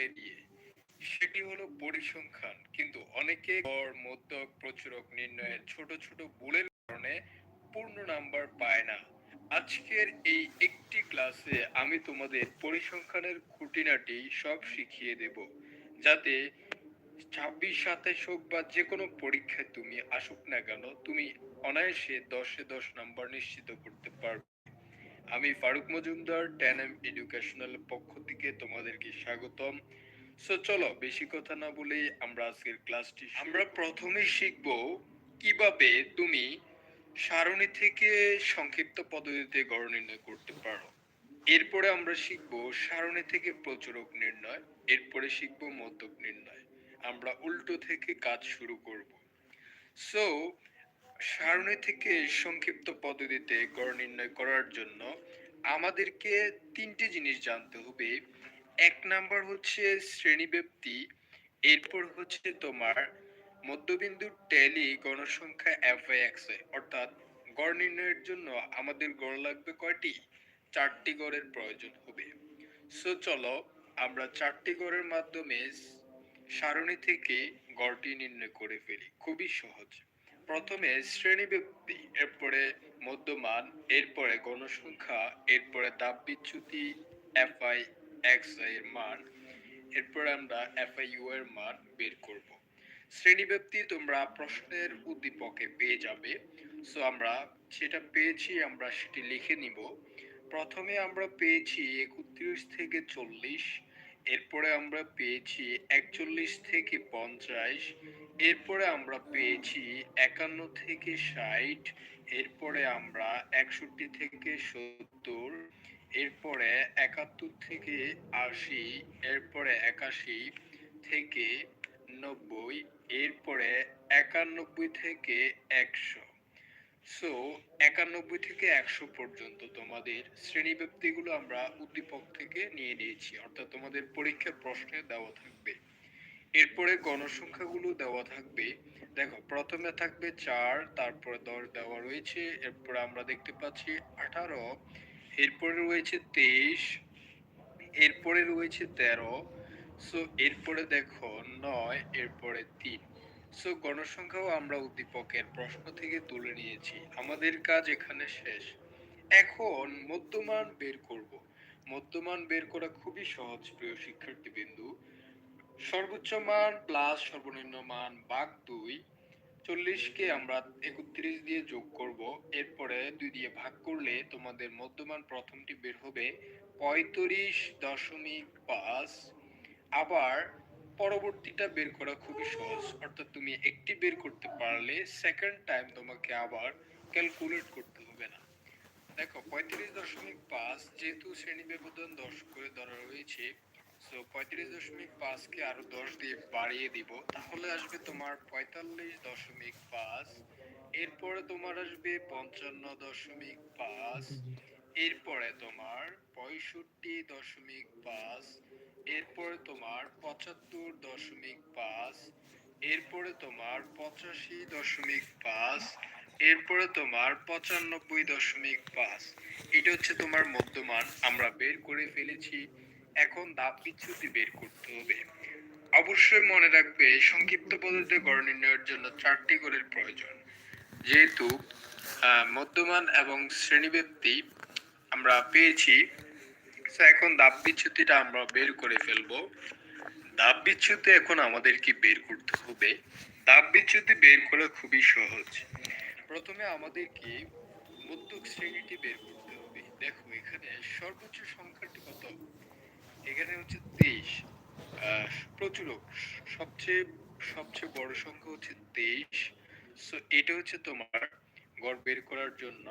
বিষয় দিয়ে সেটি হলো পরিসংখ্যান। কিন্তু অনেকে গড়, মধ্যক, প্রচুরক নির্ণয়ের ছোট ছোট ভুলের কারণে পূর্ণ নাম্বার পায় না। আজকের এই একটি ক্লাসে আমি তোমাদের পরিসংখ্যানের খুঁটিনাটি সব শিখিয়ে দেব। যাতে ছাব্বিশ সাতাশ হোক বা যে কোনো পরীক্ষায় তুমি আসুক না কেন, তুমি অনায়াসে দশে দশ নাম্বার নিশ্চিত করতে পারবে। আমি Farooq Majumdar ten M educational পক্ষ থেকে তোমাদেরকে স্বাগতম। সো চলো বেশি কথা না বলে আমরা আজকের ক্লাসটি আমরা প্রথমে শিখব কীভাবে তুমি সারণী থেকে সংক্ষিপ্ত পদ্ধতিতে গড় নির্ণয় করতে পারো। এরপরে আমরা শিখব সারণী থেকে প্রচুরক নির্ণয় এরপরে শিখব মধ্যক নির্ণয়। আমরা উল্টো থেকে কাজ শুরু করব। সো সারণী থেকে সংক্ষিপ্ত পদ্ধতিতে গড় নির্ণয় করার জন্য আমাদেরকে তিনটি জিনিস জানতে হবে। এক নাম্বার হচ্ছে শ্রেণীব্যাপ্তি এরপর হচ্ছে তোমার মধ্যবিন্দু ট্যালি গণসংখ্যা এফ এক্স অর্থাৎ গড় নির্ণয়ের জন্য আমাদের গড় লাগবে কয়টি? চারটি গড়ের প্রয়োজন হবে। সো চলো আমরা চারটি গড়ের মাধ্যমে সারণী থেকে গড়টি নির্ণয় করে ফেলি। খুবই সহজ। প্রথমে শ্রেণীব্যাপ্তি, এরপরে মধ্যমান, এরপরে গণসংখ্যা, এরপরে তাপ বিচ্যুতি এফ আই এক্সের মান, এরপরে আমরা এফ আই ইউ এর মান বের করব। শ্রেণীব্যাপ্তি তোমরা প্রশ্নের উদ্দীপকে পেয়ে যাবে। সো আমরা সেটা পেয়েছি, আমরা সেটি লিখে নিব। প্রথমে আমরা পেয়েছি একত্রিশ থেকে চল্লিশ, এরপরে আমরা পেয়েছি একচল্লিশ থেকে পঞ্চাশ এরপরে আমরা পেয়েছি একান্ন থেকে ষাট, এরপরে আমরা একষট্টি থেকে সত্তর, এরপরে একাত্তর থেকে আশি, এরপরে একাশি থেকে নব্বই, এরপরে একানব্বই থেকে একশো। সো একানব্বই থেকে একশো পর্যন্ত তোমাদের শ্রেণীব্যাপ্তিগুলো আমরা উদ্দীপক থেকে নিয়ে নিয়েছি। অর্থাৎ তোমাদের পরীক্ষার প্রশ্নে দেওয়া থাকবে। এরপরে গণসংখ্যাগুলো দেওয়া থাকবে। দেখো, প্রথমে থাকবে চার, তারপরে দশ দেওয়া রয়েছে, এরপরে আমরা দেখতে পাচ্ছি আঠারো, এরপরে রয়েছে তেইশ, এরপরে রয়েছে তেরো, সো এরপরে দেখো নয়, এরপরে তিন। সো গণসংখ্যাও আমরা উদ্দীপকের প্রশ্ন থেকে তুলে নিয়েছি। আমাদের কাজ এখানে শেষ। এখন মধ্যমান বের করব। মধ্যমান বের করা খুবই সহজ, প্রিয় শিক্ষার্থী বিন্দু সর্বোচ্চ মান প্লাস সর্বনিম্ন মান ভাগ দুই। চল্লিশকে আমরা একত্রিশ দিয়ে যোগ করব। এরপরে দুই দিয়ে ভাগ করলে তোমাদের মধ্যমান প্রথমটি বের হবে পঁয়ত্রিশ দশমিক পাঁচ। আবার পরবর্তীটা বের করা খুবই সহজ, অর্থাৎ তুমি একটি বের করতে পারলে সেকেন্ড টাইম তোমাকে আবার ক্যালকুলেট করতে হবে না। দেখো, পঁয়ত্রিশ দশমিক পাঁচ যেহেতু শ্রেণি ব্যবধান দশ করে ধরা রয়েছে সো পঁয়ত্রিশ দশমিক পাঁচকে আরও দশ দিয়ে বাড়িয়ে দিব। তাহলে আসবে তোমার পঁয়তাল্লিশ দশমিক পাঁচ। এরপরে তোমার আসবে পঞ্চান্ন দশমিক পাঁচ। এরপরে তোমার পঁয়ষট্টি দশমিক পাঁচ। এরপরে তোমার পঁচাত্তর দশমিক পাঁচ। এরপরে তোমার পঁচাশি দশমিক পাঁচ। এরপরে তোমার পঁচানব্বই দশমিক পাঁচ। এটা হচ্ছে তোমার মধ্যমান। আমরা বের করে ফেলেছি। এখন ধাপ বিচ্যুতি বের করতে হবে। অবশ্যই মনে রাখবে, সংক্ষিপ্ত পদ্ধতিতে গড় নির্ণয়ের জন্য চারটি গড়ের প্রয়োজন। যেহেতু মধ্যমান এবং শ্রেণীব্যাপ্তি আমরা পেয়েছি এখন দাব বিচ্যুতিটা আমরা বের করে ফেলব। দাব বিচ্ছুতি এখন আমাদেরকে বের করতে হবে। দাব বিচ্যুতি বের করা খুবই সহজ। প্রথমে আমাদেরকে মধ্যক শ্রেণীটি বের করতে হবে। দেখো, এখানে সর্বোচ্চ সংখ্যাটি কত এখানে হচ্ছে তেইশ প্রচুরক সবচেয়ে সবচেয়ে বড় সংখ্যা হচ্ছে তেইশ সো এটা হচ্ছে তোমার গড় বের করার জন্য।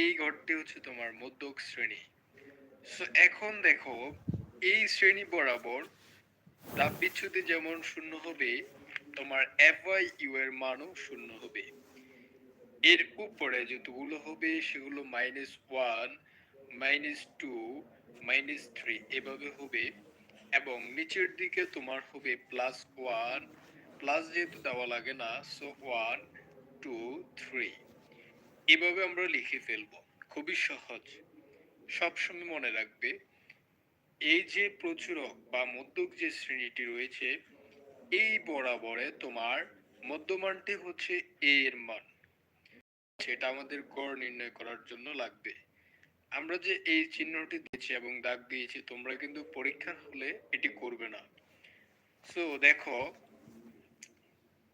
এই গড়টি হচ্ছে তোমার মধ্যক শ্রেণি। সো এখন দেখো, এই শ্রেণি বরাবর তাপ বিচ্যুতি যেমন শূন্য হবে, তোমার এফ ওয়াই ইউ এর মানও শূন্য হবে। এর উপরে যতগুলো হবে, সেগুলো minus one minus two minus three এভাবে হবে এবং নিচের দিকে তোমার হবে প্লাস ওয়ান প্লাস যেহেতু দেওয়া লাগে না সো ওয়ান টু থ্রি এভাবে আমরা লিখে ফেলব। খুবই সহজ। সবসময় মনে রাখবে, এই যে প্রচুরক বা মধ্যক যে শ্রেণীটি রয়েছে, এই বরাবরে তোমার মধ্যমানটি হচ্ছে এ এর মান। সেটা আমাদের গড় নির্ণয় করার জন্য লাগবে। আমরা যে এই চিহ্নটি দিয়েছি এবং দাগ দিয়েছি, তোমরা কিন্তু পরীক্ষার হলে এটি করবে না। সো দেখো,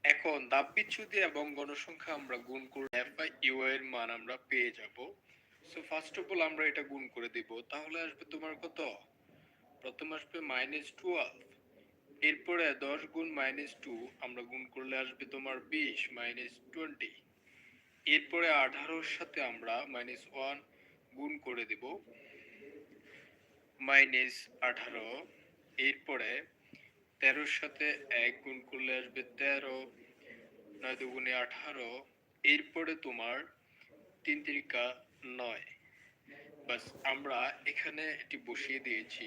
এখন দাব বিচ্যুতি এবং গণসংখ্যা আমরা গুণ করে এফ বাই ইউ এর মান আমরা পেয়ে যাব। সো ফার্স্ট অফ অল আমরা এটা গুণ করে দিব। তাহলে আসবে তোমার কত? প্রথম আসবে মাইনাস টুয়েলভ এরপরে দশ গুণ মাইনাস টু আমরা গুণ করলে আসবে তোমার বিশ মাইনাস টোয়েন্টি এরপরে আঠারোর সাথে আমরা মাইনাস ওয়ান গুণ করে দেব। মাইনাস আঠারো, এরপরে তেরোর সাথে এক গুণ করলে আসবে তেরো, নয় দুগুণে আঠারো, এরপরে তোমার তিন তিরিকা নয়। বাস, আমরা এখানে এটি বসিয়ে দিয়েছি।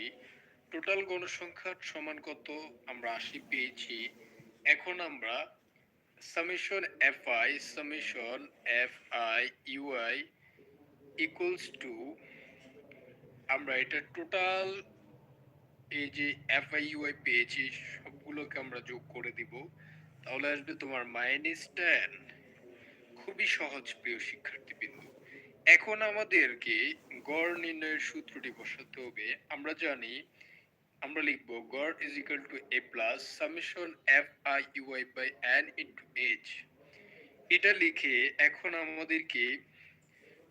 টোটাল গণসংখ্যার সমান কত? আমরা আশি পেয়েছি। এখন আমরা summation F I, summation F I UI equals to আমরা এটা টোটাল এই যে এফ আই ইউআই পেয়েছি, সবগুলোকে আমরা যোগ করে দিব। তাহলে আসবে তোমার মাইনাস টেন খুবই সহজ, প্রিয় শিক্ষার্থী বিন্দু এখন আমাদেরকে গড় নির্ণয়ের সূত্রটি বসাতে হবে। আমরা জানি, আমরা লিখব গড় is equal to A plus summation F I UI by N into H এটা লিখে এখন আমাদেরকে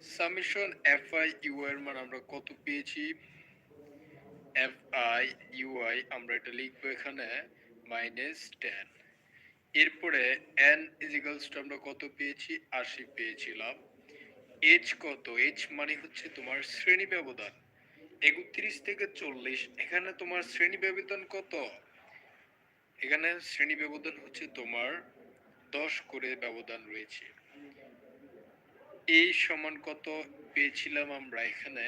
সামেশন এফ আই ইউআই এর মান আমরা কত পেয়েছি? এফ আই ইউআই আমরা এটা লিখব এখানে মাইনাস টেন এরপরে এন ইজিক্যালস টু আমরা কত পেয়েছি? আশি পেয়েছিলাম। এইচ কত? এইচ মানে হচ্ছে তোমার শ্রেণি ব্যবধান। একত্রিশ থেকে চল্লিশ, এখানে তোমার শ্রেণি ব্যবধান কত? এখানে শ্রেণি ব্যবধান হচ্ছে তোমার দশ করে ব্যবধান রয়েছে। এই সমান কত পেয়েছিলাম আমরা এখানে?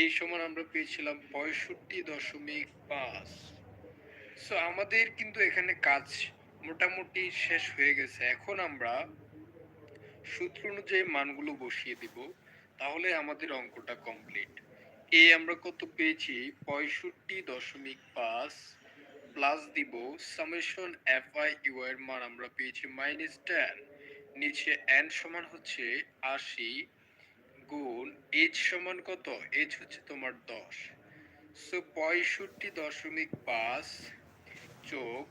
এই সমান আমরা পেয়েছিলাম পঁয়ষট্টি দশমিক পাঁচ। সো আমাদের কিন্তু এখানে কাজ মোটামুটি শেষ হয়ে গেছে। এখন আমরা সূত্র অনুযায়ী মানগুলো বসিয়ে দিব, তাহলে আমাদের অঙ্কটা কমপ্লিট এ আমরা কত পেয়েছি? পঁয়ষট্টি দশমিক পাঁচ প্লাস দিব সামেশন এফ আই ইউ এর মান আমরা পেয়েছি মাইনাস টেন নিচে এন সমান হচ্ছে আশি গুণ এইচ সমান কত? এইচ হচ্ছে তোমার দশ। সো পঁয়ষট্টি দশমিক পাঁচ যোগ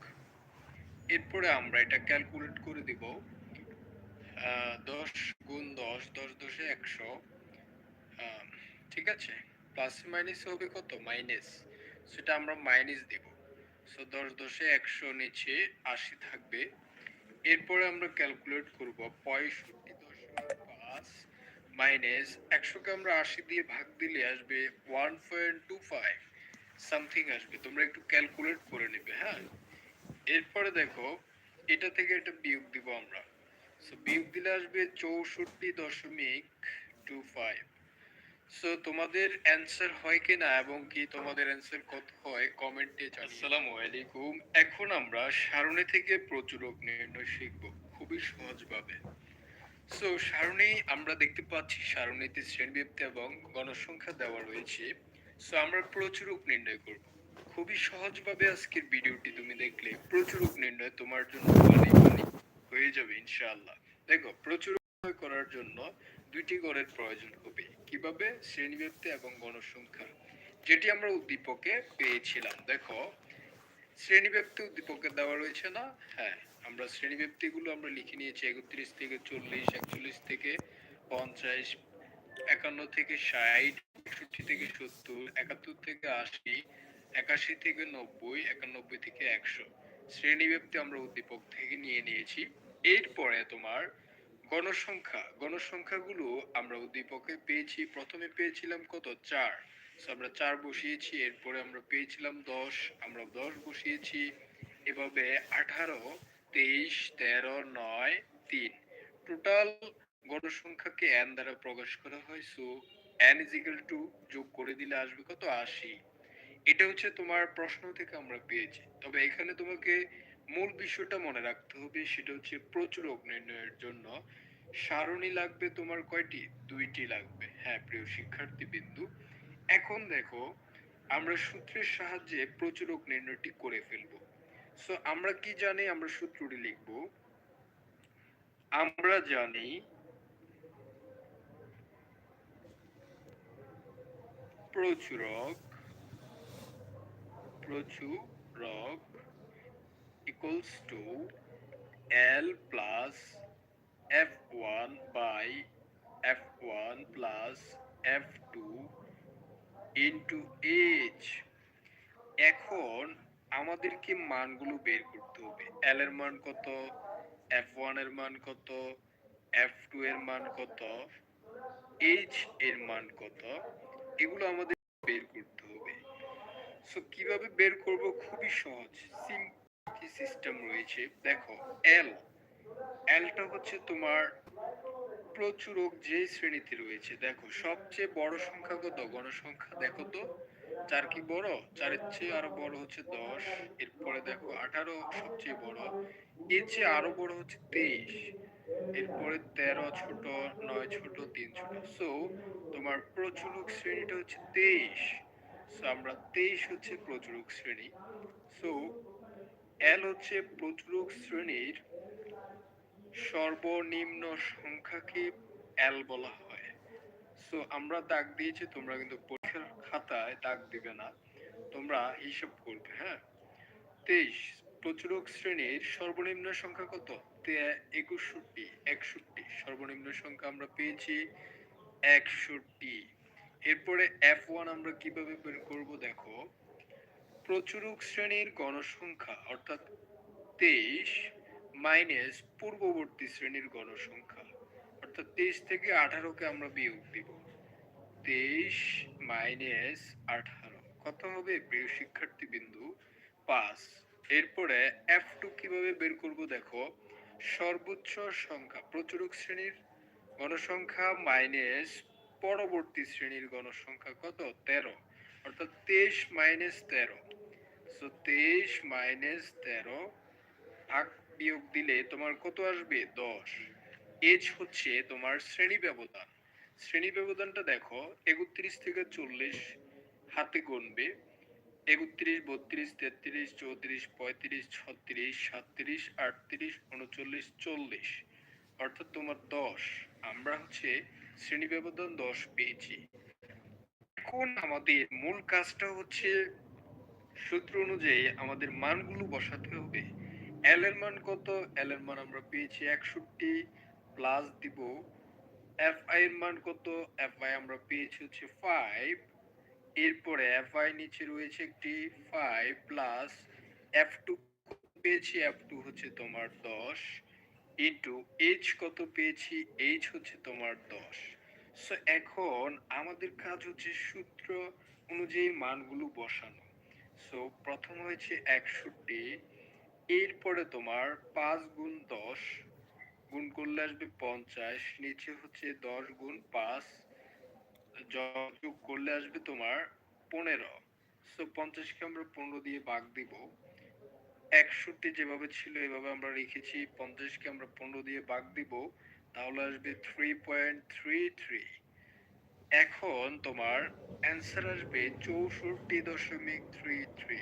এরপরে আমরা এটা ক্যালকুলেট করে দিব। দশ গুণ দশ দশ দশে একশো। ঠিক আছে? প্লাস মাইনাস হবে কত? মাইনাস সেটা আমরা মাইনাস দিব। সো দশ দশে একশো নিচে আশি থাকবে। এরপরে আমরা ক্যালকুলেট করব পঁয়ষট্টি দশমিক পাঁচ মাইনাস একশোকে আমরা আশি দিয়ে ভাগ দিলে আসবে one point two five something আসবে। তোমরা একটু ক্যালকুলেট করে নেবে হ্যাঁ? এরপরে দেখো, এটা থেকে এটা বিয়োগ দিব আমরা। সো বিয়োগ দিলে আসবে চৌষট্টি দশমিক টু ফাইভ সো তোমাদের অ্যান্সার হয় কি না এবং কি তোমাদের অ্যান্সার কত হয় কমেন্টে আসসালামু আলাইকুম। এখন আমরা সারণী থেকে প্রচুরক নির্ণয় শিখব, খুবই সহজভাবে। সো সারণী, আমরা দেখতে পাচ্ছি সারণীতে শ্রেণীবৃত্তি এবং গণসংখ্যা দেওয়া রয়েছে। সো আমরা প্রচুরক নির্ণয় করব। খুবই সহজভাবে আজকের ভিডিওটি তুমি দেখলে প্রচুরক নির্ণয় তোমার জন্য মানে মানে হয়ে যাবে, ইনশাআল্লাহ। দেখো নির্ণয় করার জন্য দুইটি গড়ের প্রয়োজন হবে। কীভাবে শ্রেণীবৃত্তি এবং গণসংখ্যা, যেটি আমরা উদ্দীপকে পেয়েছিলাম। দেখো, শ্রেণীব্যাপ্তি উদ্দীপকে দেওয়া রয়েছে না? হ্যাঁ আমরা শ্রেণীব্যাপ্তিগুলো আমরা লিখে নিয়েছি একত্রিশ থেকে চল্লিশ, একচল্লিশ থেকে পঞ্চাশ, একান্ন থেকে ষাট, একষট্টি থেকে সত্তর, একাত্তর থেকে আশি, একাশি থেকে নব্বই, একানব্বই থেকে একশো। শ্রেণীব্যাপ্তি আমরা উদ্দীপক থেকে নিয়ে নিয়েছি। এরপরে তোমার গণসংখ্যা, গণসংখ্যাগুলো আমরা উদ্দীপকে পেয়েছি, প্রথমে পেয়েছিলাম কত? চার। আমরা চার বসিয়েছি, এরপরে আমরা পেয়েছিলাম দশ, আমরা দশ বসিয়েছি। এভাবে আঠারো, তেইশ, তেরো, নয়, তিন। টোটাল গণসংখ্যাকে এন দ্বারা প্রকাশ করা হয় so N is equal to যোগ করে দিলে আসবে কত? আশি। এটা হচ্ছে তোমার প্রশ্ন থেকে আমরা পেয়েছি। তবে এখানে তোমাকে মূল বিষয়টা মনে রাখতে হবে, সেটা হচ্ছে প্রচুরক নির্ণয়ের জন্য। সারণী লাগবে তোমার কয়টি? দুইটি লাগবে। হ্যাঁ প্রিয় শিক্ষার্থী বিন্দু এখন দেখো, আমরা সূত্রের সাহায্যে প্রচুরক নির্ণয়টি করে ফেলব। সো আমরা কি জানি? আমরা সূত্রটি লিখব। আমরা জানি প্রচুরক প্রচুরক equals to L plus F1 by F1 plus F2 into H. এখন আমাদেরকে মানগুলো বের করতে হবে। L এর মান কত? F1 এর মান কত? F2 এর মান কত? H এর মান কত? এগুলো আমাদের বের করতে হবে। সো কীভাবে বের করব? খুবই সহজ। সিম্পল সিস্টেম রয়েছে? দেখো এল এলটা হচ্ছে তোমার প্রচুরক যে শ্রেণীতে রয়েছে। দেখো, সবচেয়ে বড় সংখ্যা কত? গণসংখ্যা দেখো তো। চার কি বড়? চারের চেয়ে আরও বড় হচ্ছে দশ। এরপরে দেখো, আঠারো সবচেয়ে বড়। এর চেয়ে আরও বড় হচ্ছে তেইশ। এরপরে তেরো ছোট, নয় ছোট, তিন ছোট। সো তোমার প্রচুরক শ্রেণীটা হচ্ছে তেইশ। সো আমরা তেইশ হচ্ছে প্রচুরক শ্রেণি। সো এল হচ্ছে প্রচুরক শ্রেণির সর্বনিম্ন সংখ্যাকে এল বলা হয়। সো আমরা দাগ দিয়েছি, তোমরা কিন্তু পরীক্ষার খাতায় দাগ দিবে না। তোমরা হিসাব করবে হ্যাঁ? তেইশ প্রচুরক শ্রেণির সর্বনিম্ন সংখ্যা কত? একুশটি, একষট্টি। সর্বনিম্ন সংখ্যা আমরা পেয়েছি একষট্টি। এরপরে এফ ওয়ান আমরা কীভাবে বের করব দেখো। প্রচুরক শ্রেণির গণসংখ্যা, অর্থাৎ তেইশ মাইনাস পূর্ববর্তী শ্রেণির গণসংখ্যা, অর্থাৎ তেইশ থেকে আঠারোকে আমরা বিয়োগ দিব। তেইশ মাইনাস আঠারো, কত হবে? প্রিয় শিক্ষার্থী বিন্দু পাঁচ। এরপরে এফ টু কীভাবে বের করব দেখো? সর্বোচ্চ সংখ্যা, প্রচুরক শ্রেণির গণসংখ্যা মাইনাস পরবর্তী শ্রেণির গণসংখ্যা কত? তেরো, অর্থাৎ তেইশ মাইনাস তেরো। সো তেইশ মাইনাস তেরো ভাগ বিয়োগ দিলে তোমার কত আসবে? দশ। এজ হচ্ছে তোমার শ্রেণি ব্যবধান। শ্রেণি ব্যবধানটা দেখো, একত্রিশ থেকে চল্লিশ হাতে গুনবে। একত্রিশ, বত্রিশ, তেত্রিশ, চৌত্রিশ, পঁয়ত্রিশ, ছত্রিশ সাতত্রিশ আটত্রিশ, উনচল্লিশ, চল্লিশ। অর্থাৎ তোমার দশ। আমরা হচ্ছে শ্রেণি ব্যবধান দশ পেয়েছি। এখন আমাদের মূল কাজটা হচ্ছে সূত্র অনুযায়ী আমাদের মানগুলো বসাতে হবে। এল এর মান কত? এল এর মান আমরা পেয়েছি একষট্টি প্লাস দিব। এফ আই এর মান কত? এফ আই আমরা পেয়েছি হচ্ছে ফাইভ এরপরে এফ আই নিচে রয়েছে একটি ফাইভ প্লাস এফ টু পেয়েছি এফ টু হচ্ছে তোমার দশ। ইন্টু এইচ কত পেয়েছি? এইচ হচ্ছে তোমার দশ। সো এখন আমাদের কাজ হচ্ছে সূত্র অনুযায়ী মানগুলো বসানো। সো প্রথম হয়েছে একষট্টি, এরপরে তোমার পাঁচ গুণ দশ, গুণ করলে আসবে পঞ্চাশ, নিচে হচ্ছে দশ গুণ পাঁচ, যোগ করলে আসবে তোমার পনেরো। সো পঞ্চাশকে আমরা পনেরো দিয়ে ভাগ দিব। একষট্টি যেভাবে ছিল এভাবে আমরা রেখেছি, পঞ্চাশকে আমরা পনেরো দিয়ে ভাগ দিব, তাহলে আসবে থ্রি পয়েন্ট থ্রি থ্রি এখন তোমার অ্যান্সার আসবে চৌষট্টি দশমিক থ্রি থ্রি।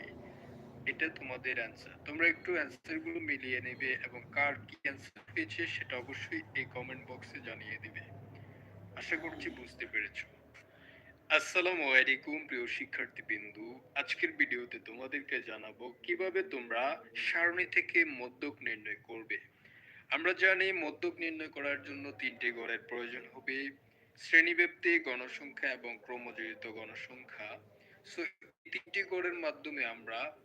এটা তোমাদের অ্যান্সার তোমরা একটু অ্যান্সারগুলো মিলিয়ে নেবে এবং কার কি অ্যান্সার পেয়েছে সেটা অবশ্যই এই কমেন্ট বক্সে জানিয়ে দিবে। আশা করছি বুঝতে পেরেছ। আসসালামু আলাইকুম প্রিয় শিক্ষার্থী বিন্দু আজকের ভিডিওতে তোমাদেরকে জানাব কীভাবে তোমরা সারণী থেকে মধ্যক নির্ণয় করবে। আমরা জানি মধ্যক নির্ণয় করার জন্য তিনটি গড়ের প্রয়োজন হবে। শ্রেণীব্যাপ্তি, গণসংখ্যা এবং ক্রমজড়িত গণসংখ্যা। তিনটি গড়ের মাধ্যমে আমরা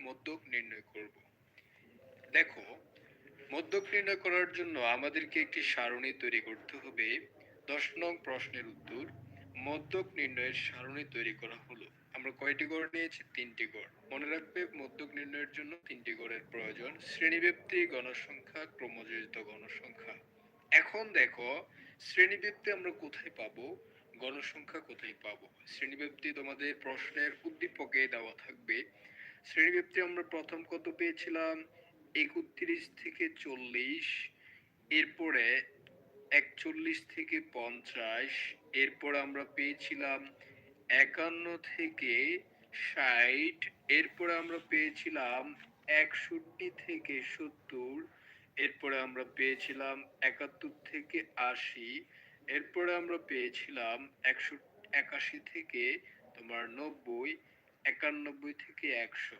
মধ্যক নির্ণয় করব। দেখো, মধ্যক নির্ণয় করার জন্য আমাদেরকে একটি সারণী তৈরি করতে হবে। দশ নং প্রশ্নের উত্তর, মধ্যক নির্ণয়ের সারণী তৈরি করা হলো। আমরা কয়টি গড় নিয়েছি? তিনটি গড়। মনে রাখবে, মধ্যক নির্ণয়ের জন্য তিনটি গড়ের প্রয়োজন। শ্রেণীব্যাপ্তি, গণসংখ্যা, ক্রমজড়িত গণসংখ্যা। এখন দেখো শ্রেণীব্যাপ্তি আমরা কোথায় পাবো? গণসংখ্যা কোথায় পাবো? শ্রেণীব্যাপ্তি তোমাদের প্রশ্নের উদ্দীপকে দেওয়া থাকবে। শ্রেণীব্যাপ্তি আমরা প্রথম কত পেয়েছিলাম? একত্রিশ থেকে চল্লিশ, এরপরে একচল্লিশ থেকে পঞ্চাশ, এরপর আমরা পেয়েছিলাম একান্ন থেকে ষাট, এরপরে আমরা পেয়েছিলাম একষট্টি থেকে সত্তর এরপরে আমরা পেয়েছিলাম একাত্তর থেকে আশি, এরপরে আমরা পেয়েছিলাম একশো একাশি থেকে তোমার নব্বই, একানব্বই থেকে একশো।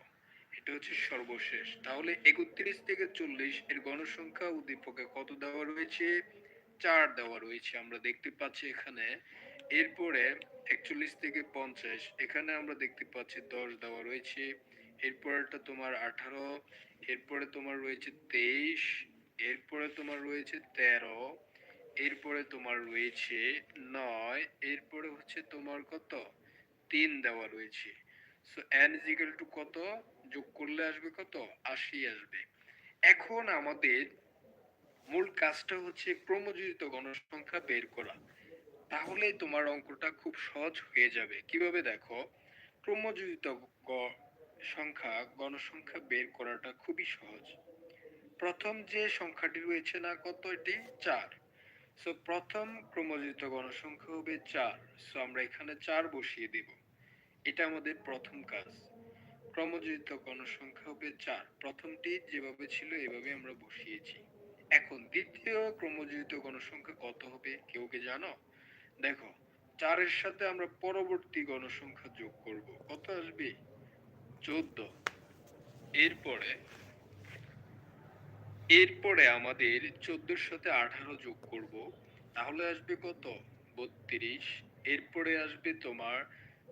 এটা হচ্ছে সর্বশেষ। তাহলে একত্রিশ থেকে চল্লিশ এর গণসংখ্যা উদ্দীপকে কত দেওয়া রয়েছে? চার দেওয়া রয়েছে, আমরা দেখতে পাচ্ছি এখানে। এরপরে একচল্লিশ থেকে পঞ্চাশ, এখানে আমরা দেখতে পাচ্ছি দশ দেওয়া রয়েছে। এরপরেটা তোমার আঠারো, এরপরে তোমার রয়েছে তেইশ এরপরে তোমার রয়েছে তেরো, এরপরে তোমার রয়েছে নয়, এরপরে হচ্ছে তোমার কত? তিন দেওয়া রয়েছে। সো এন ইজিক্যাল টু কত? যোগ করলে আসবে কত? আশি আসবে। এখন আমাদের মূল কাজটা হচ্ছে ক্রমযোজিত গণসংখ্যা বের করা। তাহলে তোমার অঙ্কটা খুব সহজ হয়ে যাবে। কীভাবে দেখো? ক্রমযোজিত সংখ্যা, গণসংখ্যা বের করাটা খুবই সহজ। প্রথম যে সংখ্যাটি রয়েছে না কত এটি চার। সো প্রথম ক্রমযোজিত গণসংখ্যা হবে চার। সো আমরা এখানে চার বসিয়ে দেব। এটা আমাদের প্রথম কাজ। ক্রমযোজিত গণসংখ্যা হবে চার। প্রথমটি যেভাবে ছিল, এভাবে আমরা বসিয়েছি। এখন, দ্বিতীয় ক্রমযোজিত গণসংখ্যা কত হবে, কেউ কি জানো? দেখো, চারের সাথে আমরা পরবর্তী গণসংখ্যা যোগ করব। কত আসবে? চোদ্দ। এরপরে এরপরে আমাদের চোদ্দোর সাথে আঠারো যোগ করব, তাহলে আসবে কত? বত্রিশ। এরপরে আসবে তোমার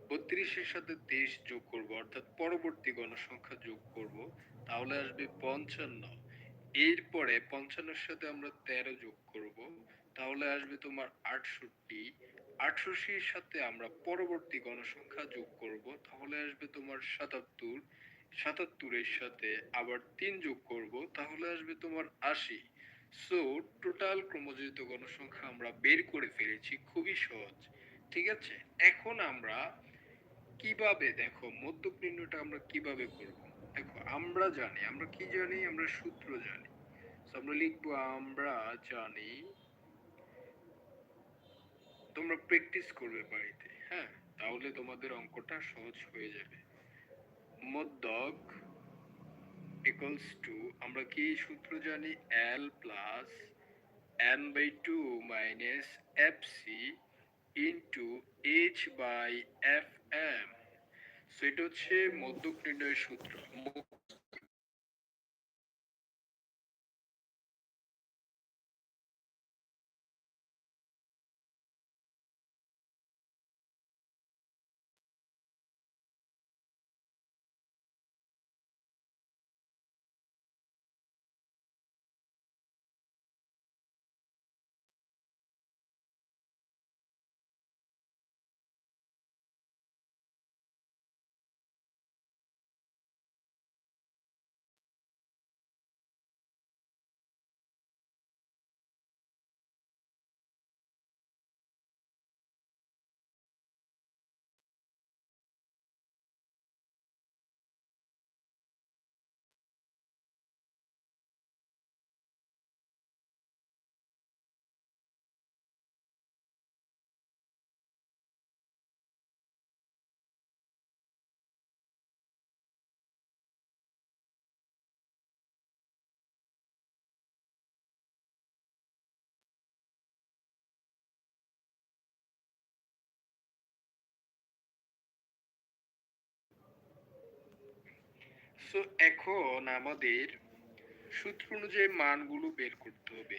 বত্রিশের সাথে তেইশ যোগ করব, অর্থাৎ পরবর্তী গণসংখ্যা যোগ করব, তাহলে আসবে পঞ্চান্ন। এরপরে পঞ্চান্নের সাথে আমরা তেরো যোগ করব, তাহলে আসবে তোমার আটষট্টি। আটষট্টির সাথে আমরা পরবর্তী গণসংখ্যা যোগ করব, তাহলে আসবে তোমার সাতাত্তর। সাতাত্তরের সাথে আবার তিন যোগ করব, তাহলে আসবে তোমার আশি। সো টোটাল ক্রমযোজিত গণসংখ্যা আমরা বের করে ফেলেছি, খুবই সহজ। ঠিক আছে? এখন আমরা কীভাবে, দেখো, মধ্যক নির্ণয়টা আমরা কীভাবে করব? দেখো, আমরা জানি, আমরা কি জানি? আমরা সূত্র জানি। আমরা লিখব, আমরা জানি, তোমরা প্র্যাকটিস করবে বাড়িতে হ্যাঁ? তাহলে তোমাদের অঙ্কটা সহজ হয়ে যাবে। মধ্যক ইকুয়ালস টু আমরা কি সূত্র জানি? L plus N by two minus F C into H by F M so এটা হচ্ছে মধ্যক নির্ণয়ের সূত্র। সো এখন আমাদের সূত্র অনুযায়ী মানগুলো বের করতে হবে।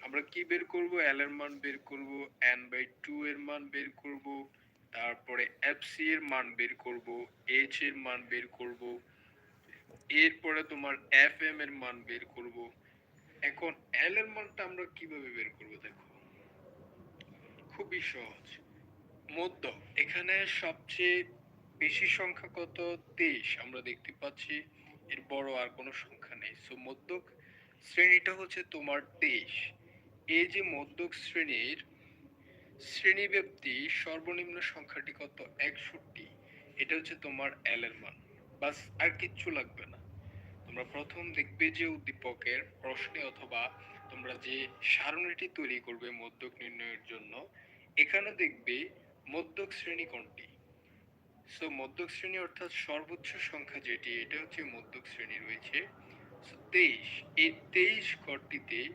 আমরা কি বের করব? এল এর মান বের করব এন বাই টু এর মান বের করব, তারপরে এফ সি এর মান বের করব এইচ এর মান বের করব, এরপরে তোমার এফ এম এর মান বের করব। এখন এল এর মানটা আমরা কীভাবে বের করব দেখো? খুবই সহজ। মধ্য এখানে সবচেয়ে বেশি সংখ্যা কত? তেইশ। আমরা দেখতে পাচ্ছি এর বড় আর কোনো সংখ্যা নেই। সো মধ্যক শ্রেণীটা হচ্ছে তোমার তেইশ। এই যে মধ্যক শ্রেণির শ্রেণীব্যাপ্তি সর্বনিম্ন সংখ্যাটি কত? একষট্টি। এটা হচ্ছে তোমার এল এর মান। বাস, আর কিচ্ছু লাগবে না। তোমরা প্রথম দেখবে যে উদ্দীপকের প্রশ্নে অথবা তোমরা যে সারণীটি তৈরি করবে মধ্যক নির্ণয়ের জন্য, এখানে দেখবে মধ্যক শ্রেণি কোনটি? সো মধ্যক শ্রেণি অর্থাৎ সর্বোচ্চ সংখ্যা যেটি, এটা হচ্ছে মধ্যক শ্রেণি রয়েছে। তেইশ, এই তেইশ ঘরটিতে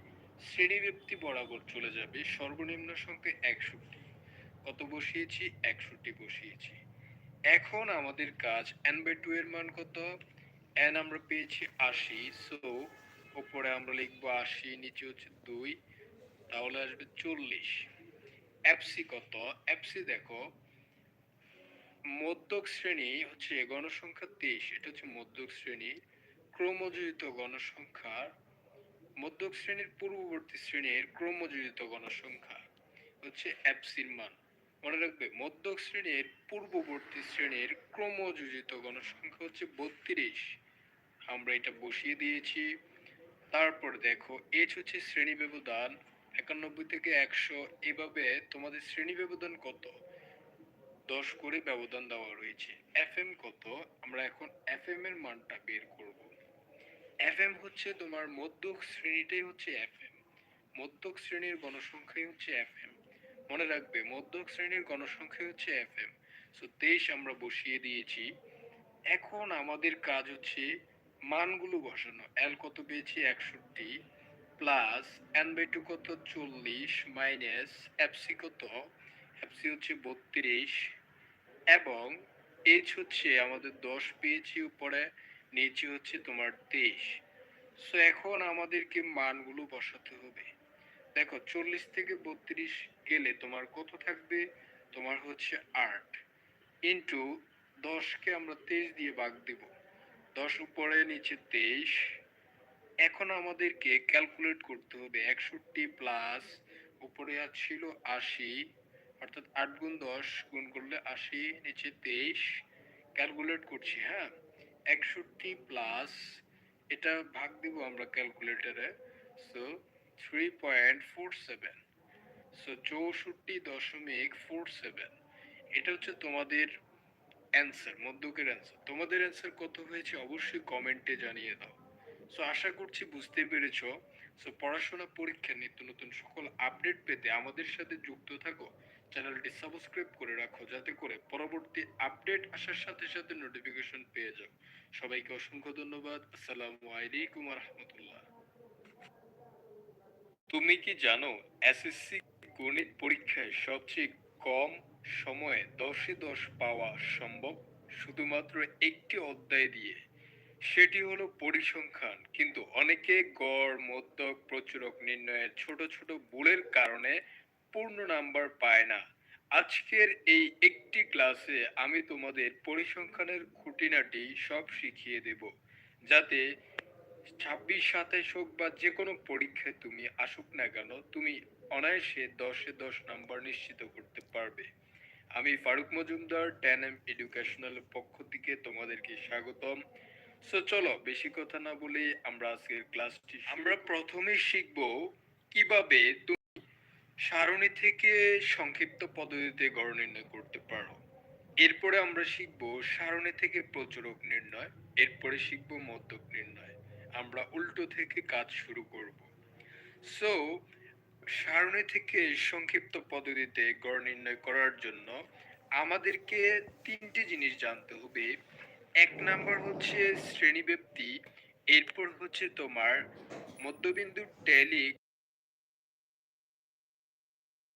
শ্রেণীব্যাপ্তি বরাবর চলে যাবে সর্বনিম্ন সংখ্যা একষট্টি। কত বসিয়েছি? একষট্টি বসিয়েছি। এখন আমাদের কাজ এন বাই টু এর মান কত? এন আমরা পেয়েছি আশি। সো ওপরে আমরা লিখব আশি, নিচে হচ্ছে দুই, তাহলে আসবে চল্লিশ। এফসি কত? এফসি দেখো মধ্যক শ্রেণি হচ্ছে গণসংখ্যা তেইশ, এটা হচ্ছে মধ্যক শ্রেণি, ক্রমযোজিত গণসংখ্যার মধ্যক শ্রেণির পূর্ববর্তী শ্রেণির ক্রমযোজিত গণসংখ্যা হচ্ছে এফসির মান। মনে রাখবে, মধ্যক শ্রেণির পূর্ববর্তী শ্রেণির ক্রমযোজিত গণসংখ্যা হচ্ছে বত্রিশ। আমরা এটা বসিয়ে দিয়েছি। তারপর দেখো এইচ হচ্ছে শ্রেণি ব্যবধান, একানব্বই থেকে একশো। এভাবে তোমাদের শ্রেণি ব্যবধান কত? দশ করে ব্যবধান দেওয়া রয়েছে। এফ এম কত? আমরা এখন এফ এম এর মানটা বের করব। এফ এম হচ্ছে তোমার মধ্যক শ্রেণীটাই হচ্ছে এফ এম মধ্যক শ্রেণির গণসংখ্যাই হচ্ছে এফ এম মনে রাখবে, মধ্যক শ্রেণির গণসংখ্যা হচ্ছে এফ এম সো তেইশ আমরা বসিয়ে দিয়েছি। এখন আমাদের কাজ হচ্ছে মানগুলো বসানো। এল কত পেয়েছি? একষট্টি। প্লাস এন বাই টু কত? চল্লিশ। মাইনাস এফসি কত? এফসি হচ্ছে বত্রিশ। এবং এইচ হচ্ছে আমাদের দশ পেয়েছি উপরে, নিচে হচ্ছে তোমার তেইশ। সো এখন আমাদেরকে মানগুলো বসাতে হবে। দেখো, চল্লিশ থেকে বত্রিশ গেলে তোমার কত থাকবে? তোমার হচ্ছে আট। ইন্টু দশকে আমরা তেইশ দিয়ে ভাগ দেব। দশ উপরে, নিচে তেইশ। এখন আমাদেরকে ক্যালকুলেট করতে হবে। একষট্টি প্লাস উপরে ছিল আশি। অর্থাৎ আট গুণ দশ গুণ করলে আশি, নিচে তেইশ। ক্যালকুলেট করছি হ্যাঁ? একষট্টি প্লাস এটা ভাগ দিব আমরা ক্যালকুলেটরে so three point four seven so চৌষট্টি দশমিক ফোর সেভেন এটা হচ্ছে তোমাদের অ্যান্সার মধ্যকের অ্যান্সার তোমাদের অ্যান্সার কত হয়েছে অবশ্যই কমেন্টে জানিয়ে দাও। সো আশা করছি বুঝতে পেরেছ। সো পড়াশোনা, পরীক্ষা নিত্য নতুন সকল আপডেট পেতে আমাদের সাথে যুক্ত থাকো। চ্যানেলটি সাবস্ক্রাইব করে রাখো যাতে করে পরবর্তী আপডেট আসার সাথে সাথে নোটিফিকেশন পেয়ে যাও। সবাইকে অসংখ্য ধন্যবাদ। আসসালামু আলাইকুম রহমতুল্লাহ তুমি কি জানো এসএসসি গণিত পরীক্ষায় সবচেয়ে কম সময়ে দশে দশ পাওয়া সম্ভব? শুধুমাত্র একটি অধ্যায় দিয়ে। সেটি হলো পরিসংখ্যান। কিন্তু অনেকে গড়, মধ্যক, প্রচুরক নির্ণয়ের ছোট ছোট ভুলের কারণে পূর্ণ নাম্বার পায় না। আজকের এই একটি ক্লাসে আমি তোমাদের পরিসংখ্যানের খুঁটিনাটি সব শিখিয়ে দেব। যাতে ছাব্বিশ, সাতাইশ হোক বা যে কোনো পরীক্ষায় তুমি আসুক না কেন, তুমি অনায়াসে দশে দশ নাম্বার নিশ্চিত করতে পারবে। আমি Farooq Majumdar, ten M educational পক্ষ থেকে তোমাদেরকে স্বাগতম। সো চলো বেশি কথা না বলে আমরা আজকের ক্লাসটি আমরা প্রথমে শিখব কীভাবে তুমি সারণী থেকে সংক্ষিপ্ত পদ্ধতিতে গড় নির্ণয় করতে পারো। এরপরে আমরা শিখব সারণী থেকে প্রচুরক নির্ণয় এরপরে শিখব মধ্যক নির্ণয়। আমরা উল্টো থেকে কাজ শুরু করব। সো সারণী থেকে সংক্ষিপ্ত পদ্ধতিতে গড় নির্ণয় করার জন্য আমাদেরকে তিনটি জিনিস জানতে হবে। এক নাম্বার হচ্ছে শ্রেণীব্যাপ্তি এরপর হচ্ছে তোমার মধ্যবিন্দু ট্যালি